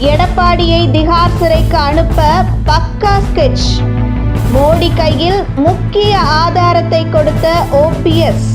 எடப்பாடியை திகார் சிறைக்கு அனுப்ப பக்கா ஸ்கெட்ச். மோடி கையில் முக்கிய ஆதாரத்தை கொடுத்த ஓபிஎஸ்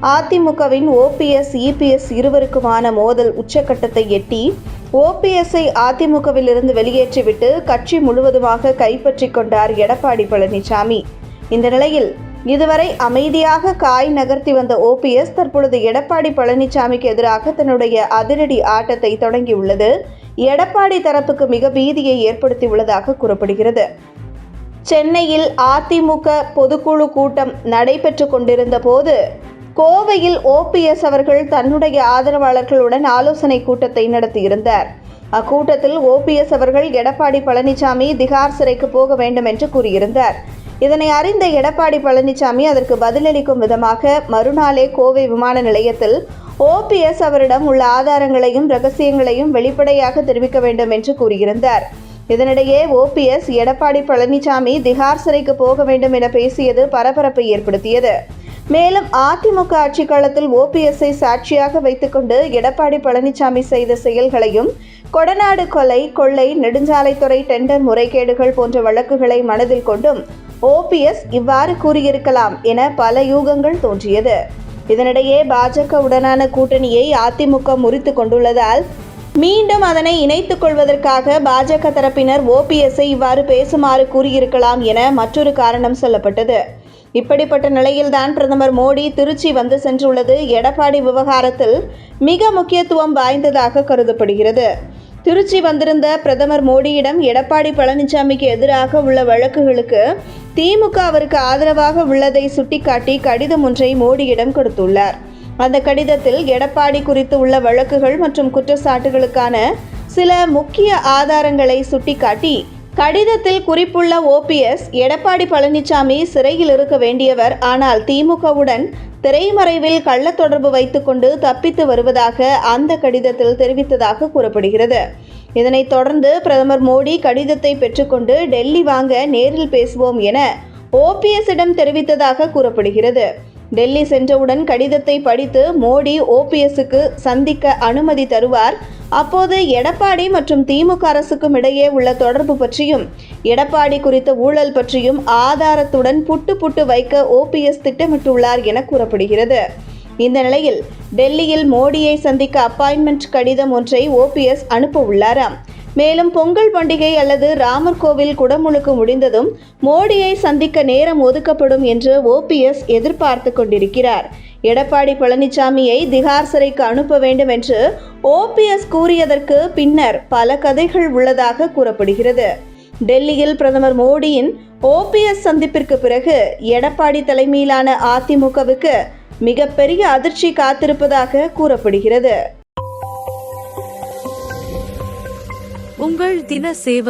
அதிமுகவின் ஓபிஎஸ் இபிஎஸ் இருவருக்குமான மோதல் உச்சக்கட்டத்தை எட்டி ஓபிஎஸ்ஐ அதிமுகவிலிருந்து வெளியேற்றிவிட்டு கட்சி முழுவதுமாக கைப்பற்றி கொண்டார் எடப்பாடி பழனிசாமி. இந்த நிலையில் இதுவரை அமைதியாக காய் நகர்த்தி வந்த ஓபிஎஸ் தற்பொழுது எடப்பாடி பழனிசாமிக்கு எதிராக தன்னுடைய அதிரடி ஆட்டத்தை தொடங்கியுள்ளது. எடப்பாடி தரப்புக்கு மிக பீதியை ஏற்படுத்தியுள்ளதாக கூறப்படுகிறது. சென்னையில் அதிமுக பொதுக்குழு கூட்டம் நடைபெற்று கொண்டிருந்த போது கோவையில் ஓபிஎஸ் அவர்கள் தன்னுடைய ஆதரவாளர்களுடன் ஆலோசனை கூட்டத்தை நடத்தியிருந்தார். அக்கூட்டத்தில் ஓபிஎஸ் அவர்கள் எடப்பாடி பழனிசாமி திகார் சிறைக்கு போக வேண்டும் என்று கூறியிருந்தார். இதனை அறிந்த எடப்பாடி பழனிசாமி அதற்கு பதிலளிக்கும் விதமாக மறுநாளே கோவை விமான நிலையத்தில் ஓபிஎஸ் அவரிடம் உள்ள ஆதாரங்களையும் ரகசியங்களையும் வெளிப்படையாக தெரிவிக்க வேண்டும் என்று கூறியிருந்தார். இதனிடையே ஓபிஎஸ் எடப்பாடி பழனிசாமி திகார் சிறைக்கு போக வேண்டும் என பேசியது பரபரப்பை ஏற்படுத்தியது. மேலும் அதிமுக ஆட்சி காலத்தில் ஓபிஎஸ்ஐ சாட்சியாக வைத்துக்கொண்டு எடப்பாடி பழனிசாமி செய்த செயல்களையும் கொடநாடு கொலை கொள்ளை நெடுஞ்சாலைத்துறை டெண்டர் முறைகேடுகள் போன்ற வழக்குகளை மனதில் கொண்டும் ஓபிஎஸ் இவ்வாறு கூறியிருக்கலாம் என பல யூகங்கள் தோன்றியது. இதனிடையே பாஜக உடனான கூட்டணியை அதிமுக முறித்து கொண்டுள்ளதால் மீண்டும் அதனை இணைத்துக் கொள்வதற்காக பாஜக தரப்பினர் ஓபிஎஸ்ஐ இவ்வாறு பேசுமாறு கூறியிருக்கலாம் என மற்றொரு காரணம் சொல்லப்பட்டது. இப்படிப்பட்ட நிலையில்தான் பிரதமர் மோடி திருச்சி வந்து சென்றுள்ளது. எடப்பாடி விவகாரத்தில் மிக முக்கியத்துவம் வாய்ந்ததாக கருதப்படுகிறது. திருச்சி வந்திருந்த பிரதமர் மோடியிடம் எடப்பாடி பழனிசாமிக்கு எதிராக உள்ள வழக்குகளுக்கு திமுக அவருக்கு ஆதரவாக உள்ளதை சுட்டிக்காட்டி கடிதம் ஒன்றை மோடியிடம் கொடுத்துள்ளார். அந்த கடிதத்தில் எடப்பாடி குறித்து உள்ள வழக்குகள் மற்றும் குற்றச்சாட்டுகளுக்கான சில முக்கிய ஆதாரங்களை சுட்டிக்காட்டி கடிதத்தில் குறிப்புள்ள ஓபிஎஸ் எடப்பாடி பழனிசாமி சிறையில் இருக்க வேண்டியவர். ஆனால் திமுகவுடன் திரைமறைவில் கள்ள தொடர்பு வைத்துக்கொண்டு தப்பித்து வருவதாக அந்த கடிதத்தில் தெரிவித்ததாக கூறப்படுகிறது. இதனைத் தொடர்ந்து பிரதமர் மோடி கடிதத்தை பெற்றுக்கொண்டு டெல்லி வாங்க நேரில் பேசுவோம் என ஓபிஎஸ்ஸிடம் தெரிவித்ததாக கூறப்படுகிறது. டெல்லி சென்றவுடன் கடிதத்தை படித்து மோடி ஓபிஎஸ்க்கு சந்திக்க அனுமதி தருவார். அப்போது எடப்பாடி மற்றும் திமுக அரசுக்கும் இடையே உள்ள தொடர்பு பற்றியும் எடப்பாடி குறித்த ஊழல் பற்றியும் ஆதாரத்துடன் புட்டு புட்டு வைக்க ஓபிஎஸ் திட்டமிட்டுள்ளார் என கூறப்படுகிறது. இந்த நிலையில் டெல்லியில் மோடியை சந்திக்க அப்பாயின்மெண்ட் கடிதம் ஒன்றை ஓபிஎஸ் அனுப்ப உள்ளாராம் மேலும் பொங்கல் பண்டிகை அல்லது ராமர் கோவில் குடமுழுக்கு முடிந்ததும் மோடியை சந்திக்க நேரம் ஒதுக்கப்படும் என்று ஓபிஎஸ் எதிர்பார்த்து கொண்டிருக்கிறார். எடப்பாடி பழனிசாமியை திகார் சிறைக்கு அனுப்ப வேண்டும் என்று ஓபிஎஸ் கூறியதற்கு பின்னர் பல கதைகள் உள்ளதாக கூறப்படுகிறது. டெல்லியில் பிரதமர் மோடியின் ஓபிஎஸ் சந்திப்பிற்கு பிறகு எடப்பாடி தலைமையிலான அதிமுகவுக்கு மிகப்பெரிய அதிர்ச்சி காத்திருப்பதாக கூறப்படுகிறது. உங்கள் தின சேவல்